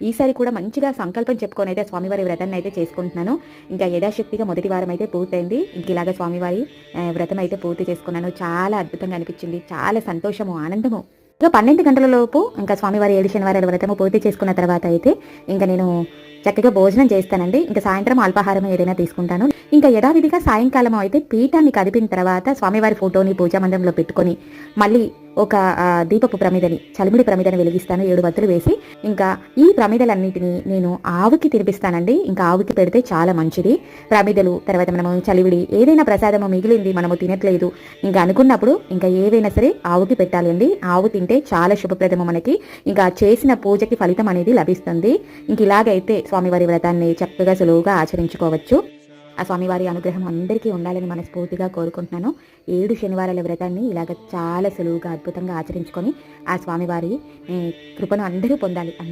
ఈసారి కూడా మంచిగా సంకల్పం చెప్పుకొని అయితే స్వామివారి వ్రతాన్ని అయితే చేసుకుంటున్నాను. ఇంకా యథాశక్తిగా మొదటి వారం అయితే పూర్తయింది. ఇంక ఇలాగ స్వామివారి వ్రతం అయితే పూర్తి చేసుకున్నాను. చాలా అద్భుతంగా అనిపించింది. చాలా సంతోషము ఆనందము. సో పన్నెండు గంటల లోపు ఇంకా స్వామివారి ఏడు శనివారాల వ్రతము పూర్తి చేసుకున్న తర్వాత అయితే ఇంకా నేను చక్కగా భోజనం చేస్తానండి. ఇంకా సాయంత్రం అల్పాహారం ఏదైనా తీసుకుంటాను. ఇంకా యథావిధిగా సాయంకాలం అయితే పీఠాన్ని కదిపిన తర్వాత స్వామివారి ఫోటోని పూజా మందిరంలో పెట్టుకొని మళ్ళీ ఒక దీపపు ప్రమిదని చలిమిడి ప్రమిదని వెలిగిస్తాను. ఏడు వత్తులు వేసి ఇంకా ఈ ప్రమిదలన్నిటిని నేను ఆవుకి తినిపిస్తానండి. ఇంకా ఆవుకి పెడితే చాలా మంచిది. ప్రమిదలు తర్వాత మనము చలివిడి ఏదైనా ప్రసాదము మిగిలింది మనము తినట్లేదు. ఇంకా అనుకున్నప్పుడు ఇంకా ఏవైనా సరే ఆవుకి పెట్టాలండి. ఆవు తింటే చాలా శుభప్రదము మనకి. ఇంకా చేసిన పూజకి ఫలితం అనేది లభిస్తుంది. ఇంక ఇలాగైతే స్వామివారి వ్రతాన్ని చక్కగా సులువుగా ఆచరించుకోవచ్చు. ఆ స్వామివారి అనుగ్రహం అందరికీ ఉండాలని మనస్ఫూర్తిగా కోరుకుంటున్నాను. ఏడు శనివారాల వ్రతాన్ని ఇలాగ చాలా సులువుగా అద్భుతంగా ఆచరించుకొని ఆ స్వామివారి కృపను అందరూ పొందాలి.